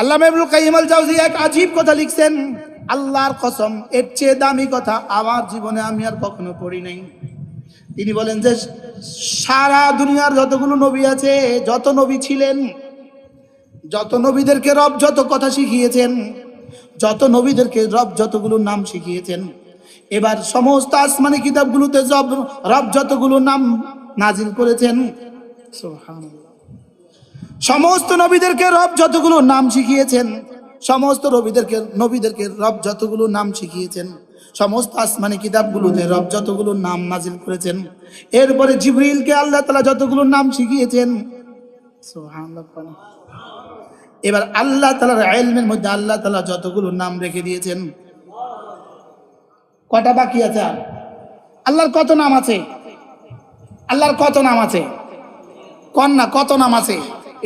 আল্লাহ ইবনুল কাইয়িম আল এক আজীব কথা লিখছেন, আল্লাহর কসম, এর চেয়ে দামি কথা আমার জীবনে আমি আর কখনো পড়ি নাই তিনি বলেন যে, সারা দুনিয়ার যতগুলো নবী আছে, যত নবী ছিলেন, যত নবীদেরকে রব যত কথা শিখিয়েছেন, যত নবীদেরকে রব যতগুলো নাম শিখিয়েছেন, এবার সমস্ত আসমানি কিতাবগুলোতে জব রব যতগুলো নাম নাজিল করেছেন সুবহানাল্লাহ। সমস্ত নবীদেরকে রব যতগুলো নাম শিখিয়েছেন, সমস্ত রবিদেরকে, নবীদেরকে রব যতগুলো নাম শিখিয়েছেন, সমস্ত আসমানি কিতাবগুলোতে রব যতগুলো নাম নাজিল করেছেন, এরপরে জিবরিলকে আল্লাহ তালা যতগুলো নাম শিখিয়েছেন এবার আল্লাহ তালার এলমের মধ্যে আল্লাহ তালা যতগুলো নাম রেখে দিয়েছেন, কটা বাকি আছে? আল্লাহর কত নাম আছে? আল্লাহর কত নাম আছে? কন্যা কত নাম আছে?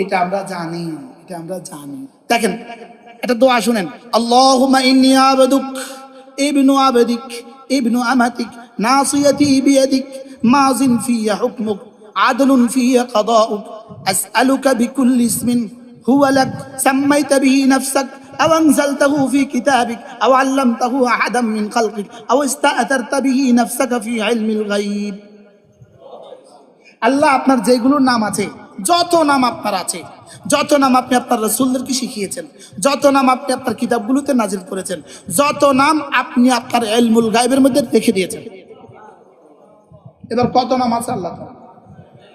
এটা আমরা জানি এটা আমরা জানি দেখেন এটা দোয়া শুনেন আল্লাহুম্মা ইন্নী আবদুক ইবনু আবদিক ইবনু আমাতিক নাসিয়াতি বিয়াদিক মাযিন ফিয়া হুকমুক আদলুন ফিয়া قضاؤك أسألك بكل اسم هو لك سميت به نفسك أو أنزلته في كتابك أو علمته أحدا من خلقك أو استأثرت به نفسك في علم الغيب আল্লাহ আপনার যেগুলোর নাম আছে যত নাম আপনার আছে, যত নাম আপনি আপনার রসুলদেরকে শিখিয়েছেন, যত নাম আপনি আপনার কিতাবগুলোতে নাজিল করেছেন, যত নাম আপনি আপনার এলমুল গাইবের মধ্যে রেখে দিয়েছেন। এবার কত নাম আছে আল্লাহ তাআলা?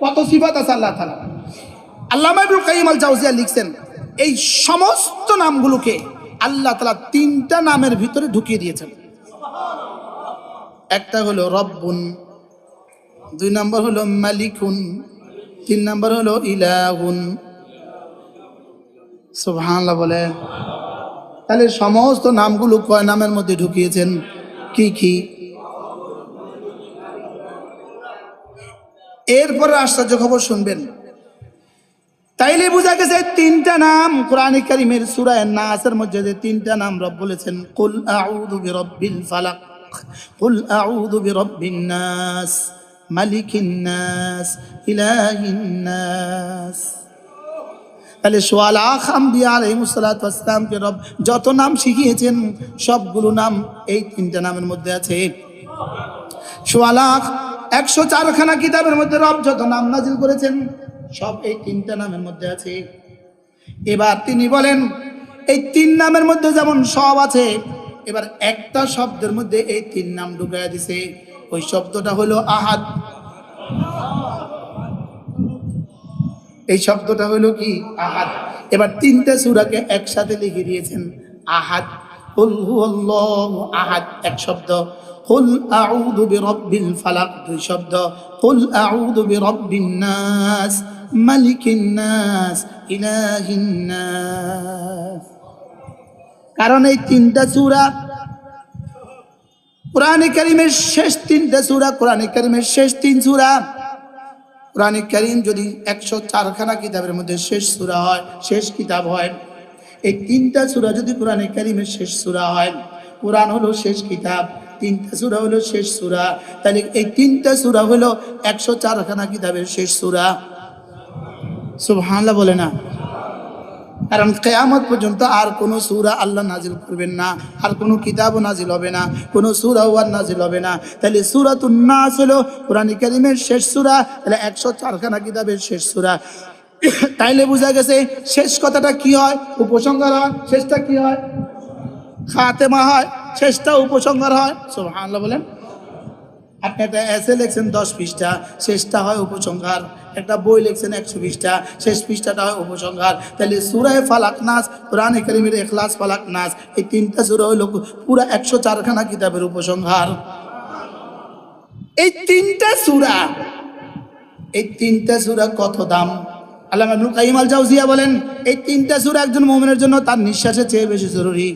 কত সিফাত আছে আল্লাহ তালা আল্লাহ ইবনুল কাইয়িম আল জাওজিয়া লিখছেন, এই সমস্ত নামগুলোকে আল্লাহ তালা তিনটা নামের ভিতরে ঢুকিয়ে দিয়েছেন। একটা হলো রব্বুন, দুই নম্বর হলো মালিকুন তিন নম্বর হলো ইলাহুন। সুবহানাল্লাহ বলে। তাহলে সমস্ত নামগুলো কয় নামের মধ্যে ঢুকিয়েছেন? কি কি? এরপরে আশ্চর্য খবর শুনবেন। তাইলে বোঝা গেছে তিনটা নাম কোরআনে কারিমের সূরায়ে নাসের মধ্যে যে তিনটা নাম রব বলেছেন, কুল আউযু বিরাব্বিল ফালাক, কুল আউযু বিরাব্বিন নাস। মালিকিন নাস ইলাহিন নাস তাহলে সোয়াল আখাম দিয়া আলহিমসালাতামকে রব যত নাম শিখিয়েছেন, সবগুলো নাম এই তিনটা নামের মধ্যে আছে। সোয়ালাখ একশো চারখানা কিতাবের মধ্যে রব যত নাম নাজিল করেছেন, সব এই তিনটা নামের মধ্যে আছে। এবার তিনি বলেন, এই তিন নামের মধ্যে যেমন সব আছে, এবার একটা শব্দের মধ্যে এই তিন নাম ঢুকাইয়া দিছে। ওই শব্দটা হলো আহাদ। এই শব্দটা হলো কি? আহাদ। এবার তিনটা সূরাকে একসাথে লিখে দিয়েছেন, আহাদ। কুল হুয়াল্লাহু আহাদ, এক শব্দ। কুল আউযু বিরাব্বিল ফালাক, দুই শব্দ। কুল আউযু বিরাব্বিন নাস, মালিকিন নাস, ইলাহিন নাস। কারণ এই তিনটা সূরা কোরআনে কারিমের শেষ তিনটা সূরা, কোরআনে কারিমের শেষ তিন সূরা। কোরআনে কারিম যদি একশো চারখানা কিতাবের মধ্যে শেষ সূরা হয়, শেষ কিতাব হয়, এই তিনটা সূরা যদি কোরআনে কারিমের শেষ সূরা হয়, কোরআন হলো শেষ কিতাব, তিনটা সূরা হলো শেষ সূরা, তাহলে এই তিনটা সূরা হলো একশো চারখানা কিতাবের শেষ সূরা। সুবহানাল্লাহ বলে না। কারণ কেয়ামত পর্যন্ত আর কোনো সুরা আল্লাহ নাজিল করবেন না, আর কোনো কিতাবও নাজিল হবে না, কোনো সুরাও আর নাজিল হবে না। তাহলে সুরাতুন নাস হলো কোরআন কারিমের শেষ সুরা, তাহলে একশো চারখানা কিতাবের শেষ সুরা। তাইলে বোঝা গেছে শেষ কথাটা কি হয়? উপসংহার হয়, শেষটা কি হয়? খাতেমা হয়, শেষটা উপসংহার হয়। সুবহানাল্লাহ বলেন। আপনি একটা এসে লিখছেন দশ পৃষ্ঠা, শেষটা হয় উপসংহার। একটা বই লিখছেন একশো পৃষ্ঠা, শেষ পৃষ্ঠাটা হয় উপসংহার। তাহলে সুরায় ফালাক নাস, কোরআনে কারিমের এখলাস ফালাক নাস, এই তিনটা সুরা হইল পুরো একশো চারখানা কিতাবের উপসংহার। এই তিনটা সুরা, এই তিনটা সুরা কত দাম? আল্লাহ আব্দুল কাইম আল জাউজিয়া বলেন, এই তিনটা সুরা একজন মোমিনের জন্য তার নিঃশ্বাসের চেয়ে বেশি জরুরি।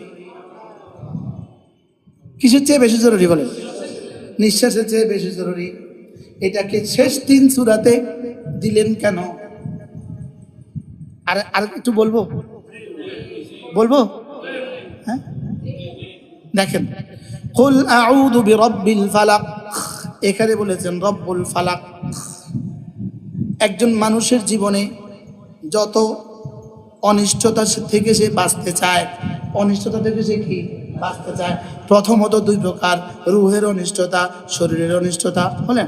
কিসের চেয়ে বেশি জরুরি বলেন? নিঃশ্বাসের চেয়ে বেশি জরুরি। এটাকে শেষ তিন সুরাতে দিলেন কেন? আর আর একটু বলব? বলব? হ্যাঁ? দেখেন, কুল আউযু বিরাব্বিল ফালাক। এখানে বলেছেন, রব্বুল ফালাক। একজন মানুষের জীবনে যত অনিষ্টতা থেকে সে বাঁচতে চায়, অনিষ্টতা থেকে সে কি বাঁচতে চায়? প্রথমত দুই প্রকার, রুহের অনিষ্টতা, শরীরের অনিষ্টতা, বলেন।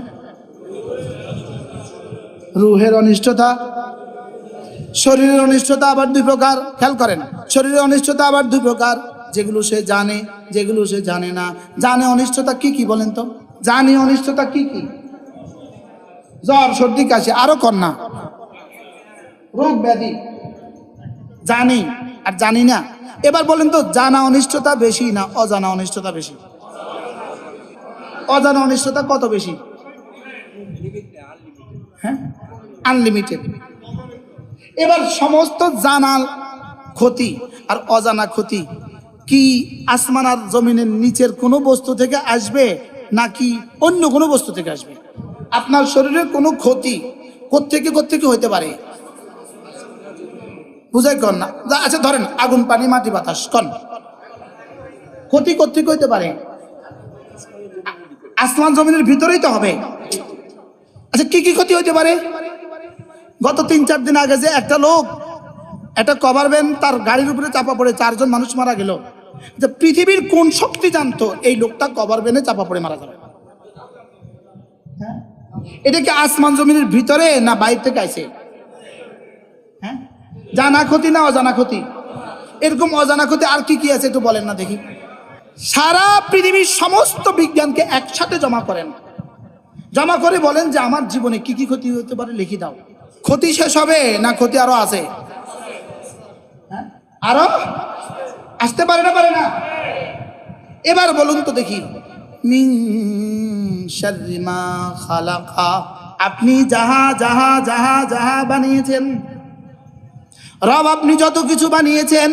রুহের অনিষ্টতা, শরীরের অনিষ্টতা আবার দুই প্রকার, খেয়াল করেন। শরীরের অনিষ্টতা আবার দুই প্রকার, যেগুলো সে জানে, যেগুলো সে জানে না। জানে অনিষ্টতা কি কি বলেন তো? জানে অনিষ্টতা কি কি? জ্বর, সর্দি, কাশি, আরও কন্যা। রোগ ব্যাধি। জানি আর জানি না। এবার বলেন তো, জানা অনিষ্টতা বেশি না অজানা অনিষ্টতা বেশি? অজানা অনিষ্টতা কত বেশি? হ্যাঁ? আনলিমিটেড এবার সমস্ত জানাল ক্ষতি আর অজানা ক্ষতি। কি আসমান আর জমিনের নিচের কোনো বস্তু থেকে আসবে নাকি অন্য কোনো বস্তু থেকে আসবে? আপনার শরীরের কোনো ক্ষতি কোত্থেকে কোত্থেকে হইতে পারে? বুঝাই কর না। আচ্ছা ধরেন, আগুন, পানি, মাটি, বাতাস, কন। ক্ষতি কোত্থেকে হইতে পারে? আসমান, জমিনের ভিতরেই তো হবে। আচ্ছা কি কি ক্ষতি হইতে পারে? গত তিন, চার দিন আগে যে একটা লোক একটা কভার ভ্যান তার গাড়ির উপরে চাপা পড়ে, চারজন মানুষ মারা গেল। যে পৃথিবীর কোন শক্তি জানতো এই লোকটা কভার ভ্যানে চাপা পড়ে মারা যাবে হ্যাঁ? এটা কি আসমান জমিনের ভিতরে না বাইরে থেকে আসে? হ্যাঁ? জানা ক্ষতি না অজানা ক্ষতি? এরকম অজানা ক্ষতি আর কি কি আছে একটু বলেন না দেখি। সারা পৃথিবীর সমস্ত বিজ্ঞানকে একসাথে জমা করেন। জমা করে বলেন যে আমার জীবনে কি কি ক্ষতি হতে পারে, লিখে দাও। ক্ষতি শেষ হবে না ক্ষতি আরও আছে? হ্যাঁ? আরও? আসতে পারে না পারে না? এবার বলুন তো দেখি। আপনি যাহা যাহা যাহা যাহা বানিয়েছেন, রব আপনি যত কিছু বানিয়েছেন,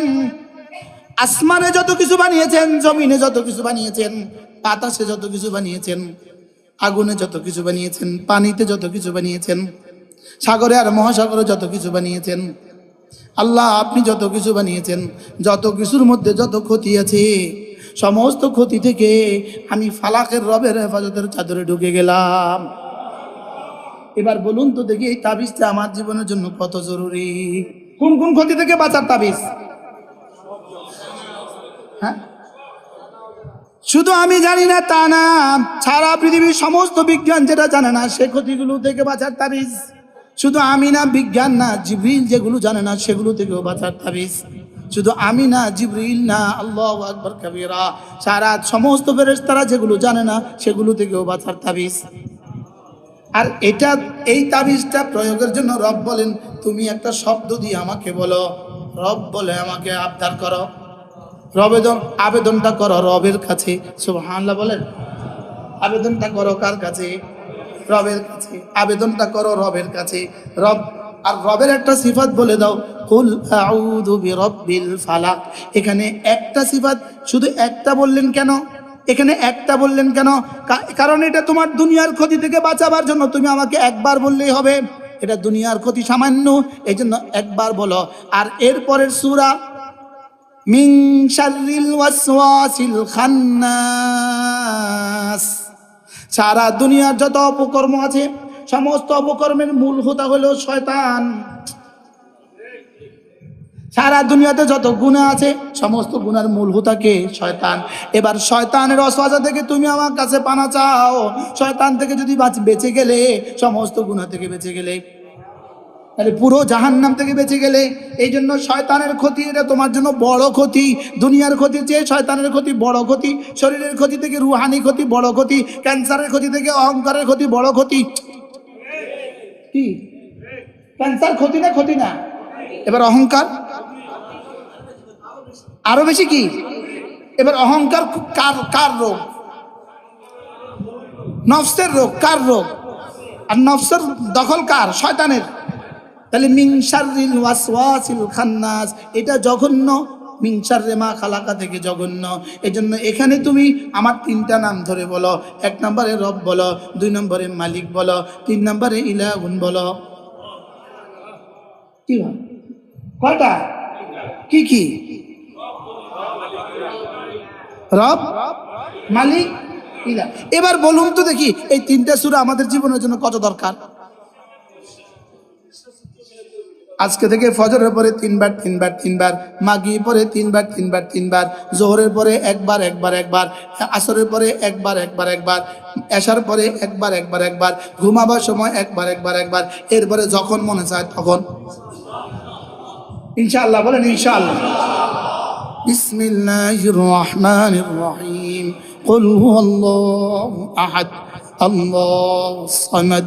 আসমানে যত কিছু বানিয়েছেন, জমিনে যত কিছু বানিয়েছেন, বাতাসে যত কিছু বানিয়েছেন, আগুনে যত কিছু বানিয়েছেন, পানিতে যত কিছু বানিয়েছেন সাগরে আর মহাসাগরে যত কিছু বানিয়েছেন, আল্লাহ আপনি যত কিছু বানিয়েছেন, যত কিছুর মধ্যে যত ক্ষতি আছে, সমস্ত ক্ষতি থেকে আমি ফালাকের রবের হেফাজতের চাদরে ঢুকে গেলাম। এবার বলুন তো দেখি এই তাবিজটা আমার জীবনের জন্য কত জরুরি? কোন কোন ক্ষতি থেকে বাঁচার তাবিজ? হ্যাঁ? শুধু আমি জানি না, তা না। সারা পৃথিবীর সমস্ত বিজ্ঞান যেটা জানে না, সে ক্ষতিগুলো থেকে বাঁচার তাবিজ। শুধু আমি না বিজ্ঞান না জিবরিল যেগুলো জানে না সেগুলো থেকেও বাঁচার তাবিজ। শুধু আমি না জিবরিল না, আল্লাহ আকবর কবিরা। সারা সমস্ত ফেরেশতারা যেগুলো জানে না সেগুলো থেকেও বাঁচার তাবিজ। আর এটা, এই তাবিজটা প্রয়োগের জন্য রব বলেন, তুমি একটা শব্দ দিয়ে আমাকে বলো। রব বলে আমাকে আবদার করো। রবেদন, আবেদনটা করো রবের কাছে। সুবহানাল্লাহ বলেন। আবেদনটা করো কার কাছে? রবের কাছে, আবেদনটা করো রবের কাছে। রব, আর রবের একটা সিফাত বলে দাও, কুল আউযু বিরাব্বিল ফালাক। এখানে একটা সিফাত, শুধু একটা বললেন কেন? এখানে একটা বললেন কেন? কারণ এটা তোমার দুনিয়ার ক্ষতি থেকে বাঁচাবার জন্য। তুমি আমাকে একবার বললেই হবে, এটা দুনিয়ার ক্ষতি সামান্য এই জন্য একবার বলো। আর এরপরের সূরা, মিন শাররিল ওয়াসওয়াসিল খান্নাস। সারা দুনিয়ার যত অপকর্ম আছে, সমস্ত অপকর্মের মূল হোতা হলো শয়তান। সারা দুনিয়াতে যত গুণা আছে, সমস্ত গুণার মূল হোতাকে শয়তান। এবার শয়তানের অসহজা থেকে তুমি আমার কাছে পানা চাও। শয়তান থেকে যদি বাঁচ- গেলে, সমস্ত গুণা থেকে বেঁচে গেলে। তাহলে পুরো জাহান্নাম থেকে বেঁচে গেলে এই জন্য শয়তানের ক্ষতি, এটা তোমার জন্য বড় ক্ষতি। দুনিয়ার ক্ষতি চেয়ে শয়তানের ক্ষতি বড় ক্ষতি, শরীরের ক্ষতি থেকে রুহানি ক্ষতি বড় ক্ষতি, ক্যান্সারের ক্ষতি থেকে অহংকারের ক্ষতি বড় ক্ষতি। কি? ক্যান্সার ক্ষতি না ক্ষতি না? এবার অহংকার? আরও বেশি কি? এবার অহংকার কার কার রোগ? নফসের রোগ, কার রোগ? আর নফসের দখল কার? শয়তানের। তাহলে মিংসারিল ওয়াসওয়াসিল খান্নাস, এটা জঘন্য। মিংসারে মা খালাকা থেকে জঘন্য। এজন্য এখানে তুমি আমার তিনটা নাম ধরে বলো। এক নম্বরে রব বলো, দুই নম্বরে মালিক বলো, তিন নম্বরে ইলাহুন বলো। কি? কয়টা? কি কি? রব, মালিক ইলা এবার বলুন তো দেখি, এই তিনটা সুরা আমাদের জীবনের জন্য কত দরকার? আজকে থেকে ফজরের পরে তিনবার তিনবার তিনবার মাগি পরে তিনবার তিনবার তিনবার জোহরের পরে একবার একবার একবার আসরের পরে একবার একবার একবার এশার পরে একবার একবার একবার ঘুমাবার সময় একবার একবার একবার এরপরে যখন মনে চায় তখন ইনশাআল্লাহ বলেন ইনশাআল্লাহ بسم الله الرحمن الرحيم قل هو الله أحد الله الصمد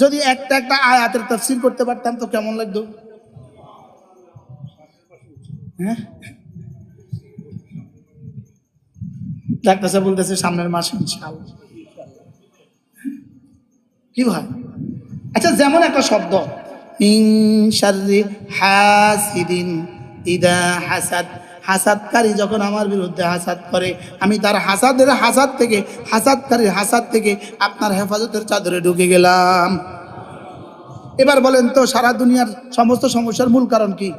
যদি একটা একটা আয়াতের তাফসীর করতে পারতাম তো কেমন লাগতো? হ্যাঁ? ডাক্তার বলতেছে, সামনের মাসে কি ভাই? আচ্ছা যেমন একটা শব্দ, মিন শাররি হাসিদিন ইদা হাসাদ হাসাদকারী যখন আমার বিরুদ্ধে হাসাদ করে, আমি তার হাসাদের হাসাদ থেকে, হাসাদকারীর হাসাদ থেকে আপনার হেফাজতের চাদরে ঢুকে গেলাম। এবার বলেন তো, সারা দুনিয়ার সমস্ত সমস্যার মূল কারণ কি?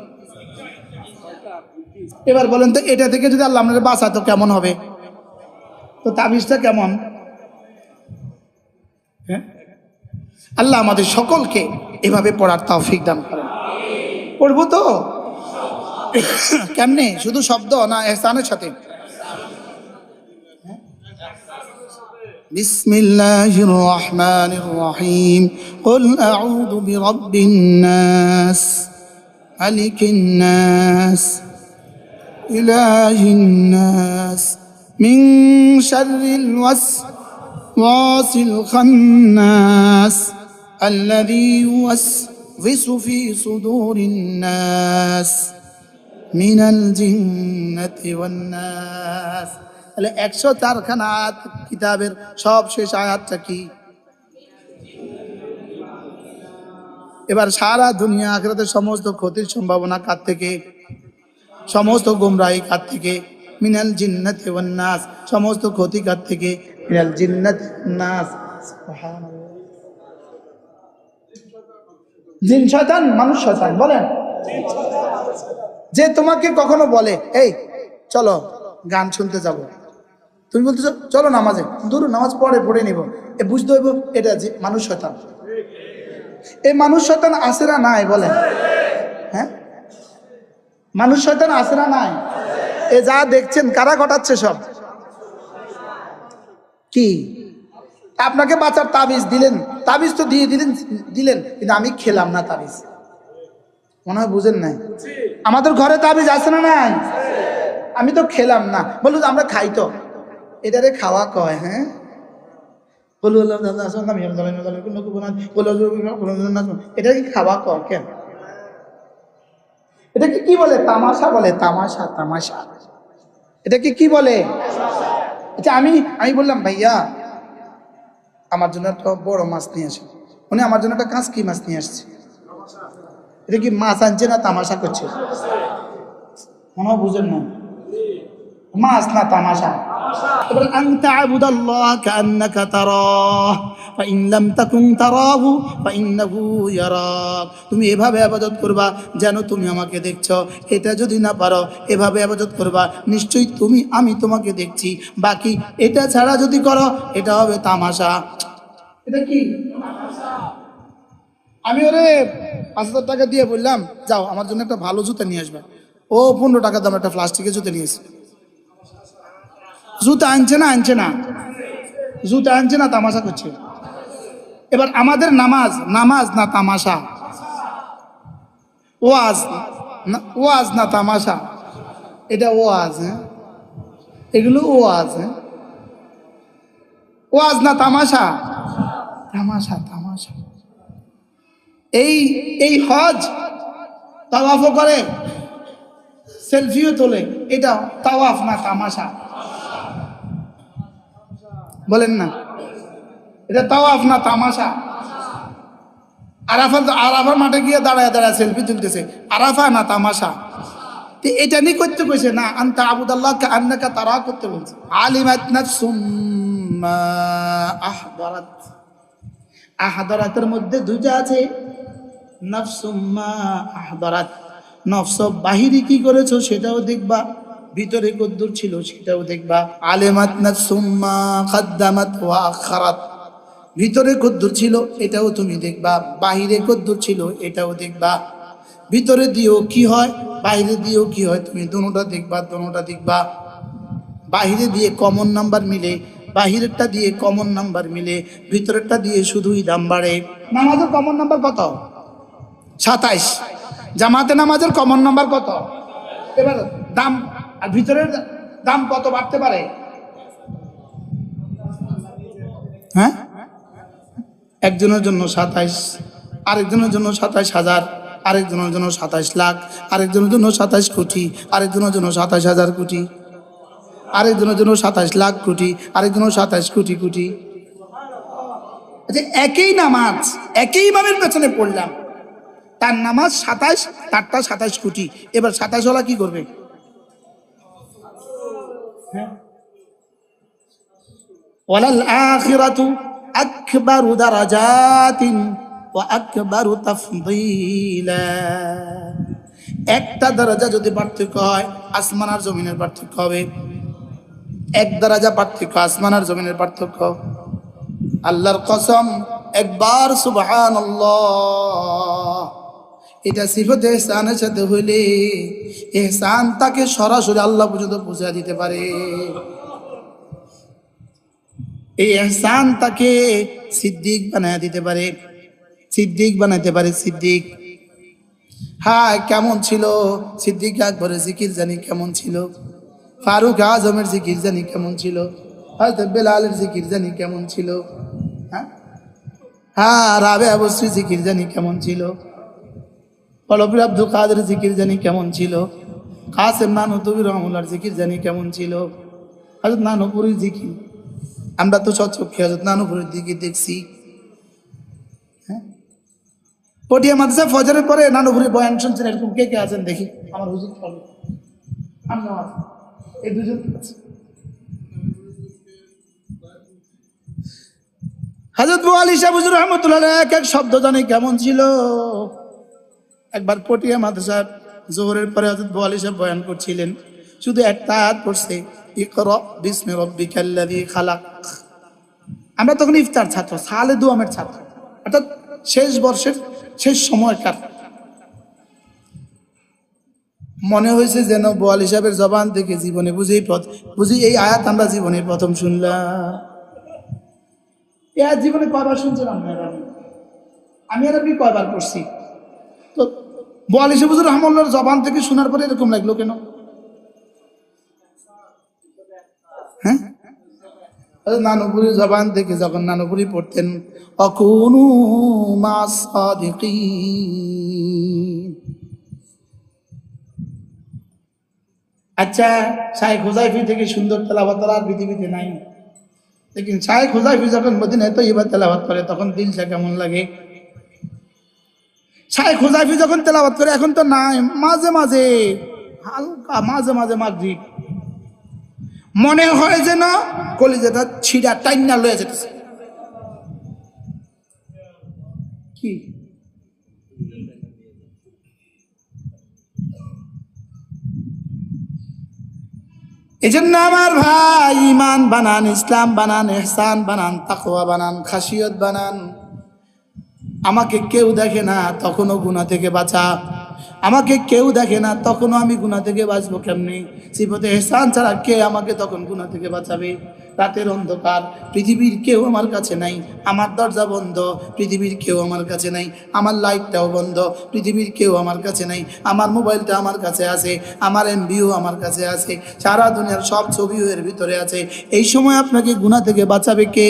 এবার বলেন তো, এটা থেকে যদি আল্লাহ আপনার বাঁচাতো কেমন হবে? তো তাবিজটা কেমন? হ্যাঁ? আল্লাহ আমাদের সকলকে এভাবে পড়ার তৌফিক দান করেন। পড়ব তো? কেমনে শুধু শব্দ না এহসানের সাথে بسم الله الرحمن الرحيم قل أعوذ برب الناس ملك الناس إله الناس من شر الوسواس الخناس الذي يوسوس في صدور الناس মিনাল জিন্নাতি ওয়ান্নাস। তাহলে একশো চারখানা কিতাবের সব শেষ আয়াতটা কি? এবার সারা দুনিয়া আখরাতে সমস্ত ক্ষতির সম্ভাবনা কার থেকে? সমস্ত গুমরাহী কার থেকে? মিনাল জিন্নাত নাস সমস্ত ক্ষতি কার থেকে? মিনাল জিন্নাত নাস জিন শয়তান, মানুষ শয়তান, বলেন। যে তোমাকে কখনো বলে, এই, চলো, গান শুনতে যাব। তুমি বলতেছো চলো নামাজে, দূর, নামাজ পড়ে পড়ে নিব। এ বুঝতে হইব এটা যে মানুষ শয়তান। এই মানুষ শয়তান আসে না নাই বলে। হ্যাঁ? মানুষ শয়তান আসে না নাই। এ যা দেখছেন, কারা ঘটাচ্ছে সব? কি? আপনাকে বাঁচার তাবিজ দিলেন, তাবিজ তো দিয়ে দিলেন দিলেন, কিন্তু আমি খেলাম না তাবিজ। মনে হয় বুঝেন নাই আমাদের ঘরে তাবিজ আছে না নাই আমি তো খেলাম না বলুন আমরা খাই তো এটারে খাওয়া কয় হ্যাঁ এটা কি খাওয়া কয় কেন এটাকে কি বলে তামাশা বলে তামাশা তামাশা এটাকে কি বলে আচ্ছা আমি আমি বললাম ভাইয়া আমার জন্য একটা বড় মাছ নিয়ে আসে উনি আমার জন্য একটা কাঁচকি মাছ নিয়ে আসছে এটা কি মাছ আনছে না তামাশা করছে? মনে বুঝেন না মাছ না তামাশা? তুমি এভাবে আবাদত করবা যেন তুমি আমাকে দেখছ। এটা যদি না পারো, এভাবে আবাদত করবা, নিশ্চয়ই তুমি, আমি তোমাকে দেখছি। বাকি এটা ছাড়া যদি করো, এটা হবে তামাশা। এটা কি? আমি ওরে পাঁচ হাজার টাকা দিয়ে বললাম, যাও, আমার জন্য একটা ভালো জুতা নিয়ে আসবে। ও পনেরো টাকা দাম একটা প্লাস্টিকের জুতা নিয়েছে জুতা আনছে না আনছে না। জুতা আনছে না, তামাশা করছে। এবার আমাদের নামাজ নামাজ না তামাশা? ওয়াজ, না ওয়াজ না তামাশা? এটা ওয়াজ হ্যাঁ? এগুলো ওয়াজ হ্যাঁ? ওয়াজ না তামাশা? তামাশা তামাশা। এই এই হজ তাওয়াফও করে, সেলফিও তোলে, এটা তাওয়াফ না তামাশা। বলেন না, এটা তাওয়াফ না তামাশা। আরাফা আরাফা মাঠে গিয়ে দাঁড়ায় দাঁড়ায় সেলফি তুলতেছে, আরাফা না তামাশা। এটা নিয়ে করতে কইছে না, আন্তা আবুদাল্লাহ আন্নাকা তারা করতে বলছে। আলিমাত আহদারাত। আহদারাতের মধ্যে দুইটা আছে। বাহিরে কি করেছ সেটাও দেখবা, ভিতরে কদ্দুর ছিল সেটাও দেখবা। আলেমাত খাদ্দামাত ওয়া ভিতরে কদ্দুর ছিল, এটাও তুমি দেখবা। বাহিরে কদ্দুর ছিল, এটাও দেখবা। ভিতরে দিয়েও কি হয়, বাইরে দিয়েও কি হয়, তুমি দোনোটা দেখবা দোনোটা দেখবা। বাহিরে দিয়ে কমন নাম্বার মিলে, বাহিরেরটা দিয়ে কমন নাম্বার মিলে, ভিতরেরটা দিয়ে শুধুই দাম বাড়ে নামাজের কমন নাম্বার কত? সাতাইশ। জামাতে নামাজের কমন নাম্বার কত? এবার দাম, আর ভিতরের দাম কত বাড়তে পারে? হ্যাঁ? একজনের জন্য সাতাইশ, আরেকজনের জন্য সাতাইশ হাজার, আরেকজনের জন্য সাতাইশ লাখ, আরেকজনের জন্য সাতাইশ কোটি, আরেকজনের জন্য সাতাইশ হাজার কোটি, আরেকজনের জন্য সাতাইশ লাখ কোটি, আরেকজনের সাতাইশ কোটি কোটি। আচ্ছা একই নামাজ একই ইমামের পেছনে পড়লাম। তার নামাজ সাতাইশ, তারটা সাতাইশ কোটি। এবার সাতাইশ ওলা কি করবে? ওয়ালাল আখিরাতু আকবারু একটা দরজা যদি পার্থক্য হয়, আসমান আর জমিনের পার্থক্য হবে। এক দরজা পার্থক্য, আসমান আর জমিনের পার্থক্য। আল্লাহর কসম, একবার সুবহান এটা সিফত এহসানের সাথে হইলে এহসান তাকে সরাসরি আল্লাহ পর্যন্ত পৌঁছা দিতে পারে। এই এহসান তাকে সিদ্দিক বানায় দিতে পারে। সিদ্দিক বানাইতে পারে সিদ্দিক। হ্যাঁ কেমন ছিল? সিদ্দিক আকবরের জিকির জানি কেমন ছিল? ফারুক আজমের জিকির জানি কেমন ছিল? হয়তো বেলালের জিকির জানি কেমন ছিল? হ্যাঁ? হ্যাঁ রাবে অবশ্যই জিকির জানি কেমন ছিল? পলবীর আব্দুল কাদের জিকির জানি কেমন ছিল? কাসেম নানু তবির রহমুল্লার জিকির জানি কেমন ছিল? হজরত নানুপুরের জিকির। আমরা তো সচক্ষে হজরত নানুপুরের দিকে দেখছি। হ্যাঁ? পটিয়া মাদ্রাসা ফজরের পরে নানুপুরি বয়ান শুনছেন, এরকম কে কে আছেন দেখি। আমার হুজুর ফলো এই দুজন আছে। হাজরত বুয়ালি সাহেব হুজুর রহমতুল্লাহ এক এক শব্দ জানি কেমন ছিল? একবার পটিয়া মাদ্রাসা জোহরের পরে হজরত বুয়ালি সাহেব বয়ান করছিলেন, শুধু একটা আয়াত পড়ছে খালাক। আমরা তখন ইফতার ছাত্র সালে দুয়ামের ছাত্র। অর্থাৎ শেষ বর্ষের শেষ সময়কার। মনে হয়েছে যেন বোয়াল হিসাবের জবান থেকে জীবনে বুঝেই পথ বুঝি এই আয়াত আমরা জীবনে প্রথম শুনলাম। এ আয়াত জীবনে কয়বার শুনছিলাম আমি আর আপনি কয়বার পড়ছি? তো বোয়াল হিসেবে রহমল্লার জবান থেকে শোনার পরে এরকম লাগল কেন? হ্যাঁ? নানুপুরি জবান থেকে যখন নানুপুরি পড়তেন, অকুনু মা আচ্ছা শাহেখ হুজাইফি থেকে সুন্দর তেলাবাত আর পৃথিবীতে নাই। লেকিন শাহেখ হুজাইফি যখন মদিনায় তো এবার তেলাবাত করে, তখন দিলটা কেমন লাগে? শাহেখ হুজাইফি যখন তেলাবাত করে, এখন তো নাই। মাঝে মাঝে, হালকা মাঝে মাঝে মাগরিব। মনে হয় যেন কলিজাটা ছিঁড়া, টাইনা লয়ে যেতেছে। কি? এজন্য আমার ভাই ইমান বানান, ইসলাম বানান, এহসান বানান, তাকওয়া বানান, খাসিয়ত বানান। আমাকে কেউ দেখে না, তখনও গুণা থেকে বাঁচা আমাকে কেউ দেখে না, তখনও আমি গুণা থেকে বাঁচবো কেমনি? সিফতে এহসান ছাড়া কে আমাকে তখন গুণা থেকে বাঁচাবে? রাতের অন্ধকার, পৃথিবীর কেউ আমার কাছে নাই। আমার দরজা বন্ধ, পৃথিবীর কেউ আমার কাছে নাই। আমার লাইটটাও বন্ধ, পৃথিবীর কেউ আমার কাছে নাই। আমার মোবাইলটা আমার কাছে আছে, আমার এমবিও আমার কাছে আছে। সারা দুনিয়ার সব ছবিও এর ভিতরে আছে। এই সময় আপনাকে গুণা থেকে বাঁচাবে কে?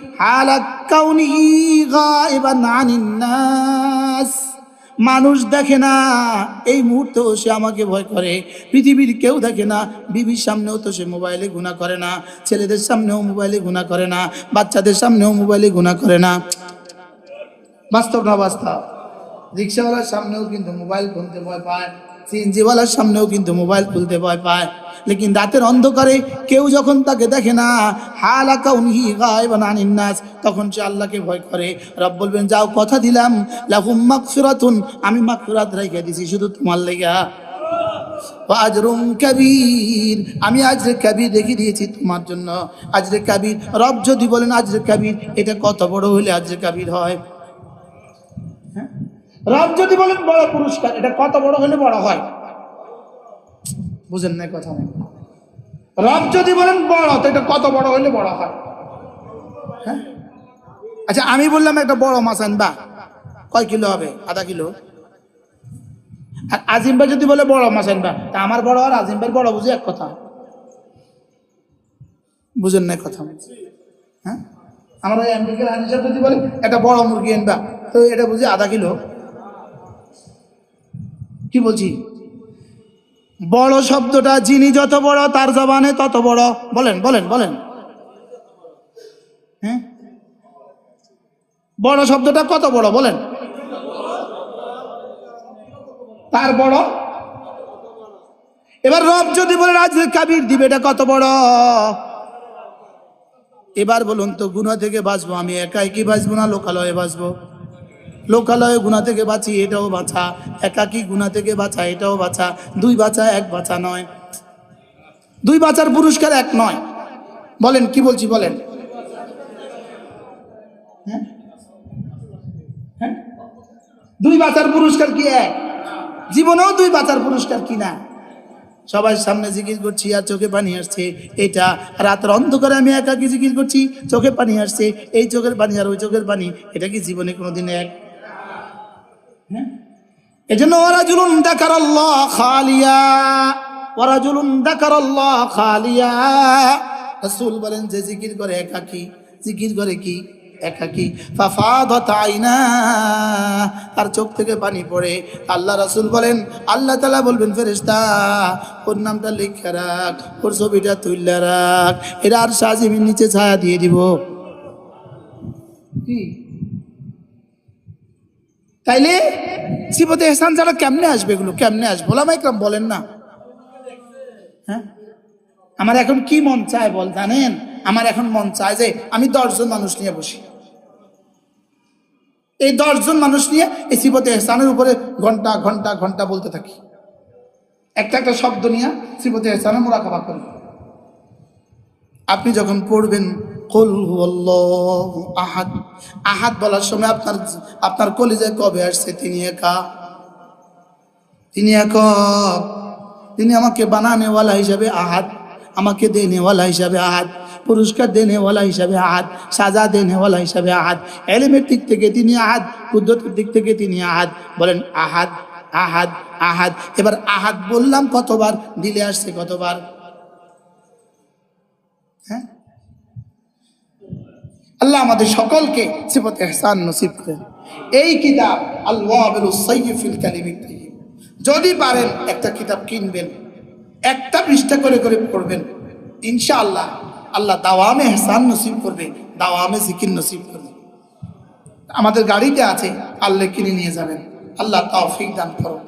মানুষ দেখে না, এই মুহূর্তেও সে আমাকে ভয় করে। পৃথিবীর কেউ দেখে না, বিবির সামনেও তো সে মোবাইলে গুণা করে না, ছেলেদের সামনেও মোবাইলে গুণা করে না, বাচ্চাদের সামনেও মোবাইলে গুণা করে না। বাস্তব না বাস্তব? রিক্সাওয়ালার সামনেও কিন্তু মোবাইল খুলতে ভয় পায়। সিএনজিওয়ালার সামনেও কিন্তু মোবাইল খুলতে ভয় পায়। লেকিন রাতের অন্ধকারে কেউ যখন তাকে দেখে না, হালাকা উনহি গায়বান আনিন নাস তখন সে আল্লাহকে ভয় করে। রব বলবেন, যাও, কথা দিলাম। লাহুম মাগফিরাতুন, আমি মাগফিরাত রেখে দিছি শুধু তোমার লেগা। আজরুম কবির, আমি আজরে কবির রেখে দিয়েছি তোমার জন্য। আজরে কাবির, রব যদি বলেন আজরে কাবির, এটা কত বড় হলে আজরে কাবির হ্যাঁ? রব যদি বলেন বড় পুরস্কার, এটা কত বড় হলে বড় হয়? বুঝেন না কথা নেই রব যদি বলেন বড়, তো এটা কত বড় হলে বড় হয়? হ্যাঁ? আচ্ছা আমি বললাম একটা বড় মাছ আনবা। কয় কিলো হবে? আধা কিলো? আর আজিম ভাই যদি বলে বড় মাছ আনবা, তা আমার বড় আর আজিম ভাই বড় বুঝে এক কথা? বুঝেন না কথা হ্যাঁ? আমার ওই আমেরিকার হানিসাব যদি বলে, একটা বড় মুরগি আনবা তো এটা বুঝি আধা কিলো? কি বলছি? বড় শব্দটা যিনি যত বড়, তার জবানে তত বড়। বলেন বলেন বলেন। হ্যাঁ? বড় শব্দটা কত বড়, বলেন। তার বড়? এবার রব যদি বলে, রাজের কাবির দিবে, এটা কত বড়? এবার বলুন তো গুণা থেকে বাঁচবো আমি? একাই কি বাঁচবো না? লোকালয়ে বাঁচবো? লোকালয়ে গুণা থেকে বাঁচি, এটাও বাঁচা একাকি গুণা থেকে বাঁচা, এটাও বাঁচা দুই বাঁচা এক বাঁচা নয়। দুই বাঁচার পুরস্কার এক নয়। বলেন, কি বলছি বলেন? হ্যাঁ? হ্যাঁ? দুই বাঁচার পুরস্কার কি এক? জীবনেও দুই বাঁচার পুরস্কার কি না? সবার সামনে জিকির করছি আর চোখে পানি আসছে। এটা রাতের অন্ধকারে আমি একাকি জিকির করছি, চোখে পানি আসছে। এই চোখের পানি আর ওই চোখের পানি, এটা কি জীবনে কোনোদিন এক? হ্যাঁ? এজন্য ওরা জুলুন দেখার আল্লাহ খালিয়া ওরা জুলুন দেখার আল্লাহ খালিয়া। রসুল বলেন যে জিকির করে একাকি, জিকির করে কি? একাকি। ফাফাদত আইনা, তার চোখ থেকে পানি পড়ে। আল্লাহ রাসূল বলেন, আল্লাহ তালা বলবেন, ফেরেশতা, ওর নামটা লিখে রাখ, ওর ছবিটা তুললে রাখ। এরা আর সাজিমের নিচে ছায়া দিয়ে দিব। কি? তাইলে সিবতে এহসান ছাড়া কেমনে আসবে এগুলো? কেমনে আসবে? বলা মাইকরাম বলেন না। হ্যাঁ? আমার এখন কি মন চায় বল, জানেন? আমার এখন মন চায় যে আমি দশজন মানুষ নিয়ে বসি। এই দশজন মানুষ নিয়ে এই সিবতে এহসানের উপরে ঘণ্টা ঘণ্টা ঘণ্টা বলতে থাকি। একটা একটা শব্দ নিয়ে সিবতে এহসানের মোরাকাবা করি। আপনি যখন পড়বেন কল হুয়াল্লাহু আহাদ। আহাদ বলার সময় আপনার আপনার কলিজায় কবে আসছে? তিনি একা। তিনি একক। তিনি আমাকে বানানেওয়ালা হিসাবে আহাদ। আমাকে দেনেওয়ালা হিসাবে আহাদ। পুরস্কার দেনেওয়ালা হিসাবে আহাদ। সাজা দেনেওয়ালা হিসাবে আহাদ। এলিমের দিক থেকে তিনি আহাদ। কুদ্রতের দিক থেকে তিনি আহাদ। বলেন, আহাদ আহাদ আহাদ। এবার আহাদ বললাম কতবার? দিলে আসছে কতবার? হ্যাঁ? আল্লাহ আমাদের সকলকে সিফত এহসান নসিব করেন। এই কিতাব আল্লাহ। যদি পারেন একটা কিতাব কিনবেন, একটা পৃষ্ঠা করে করে পড়বেন, ইনশাআল্লাহ আল্লাহ দাওয়ামে এহসান নসিব করবে, দাওয়ামে জিকির নসিব করবে। আমাদের গাড়িতে আছে আল্লাহ কিনে নিয়ে যাবেন। আল্লাহ তাও তৌফিক দান করো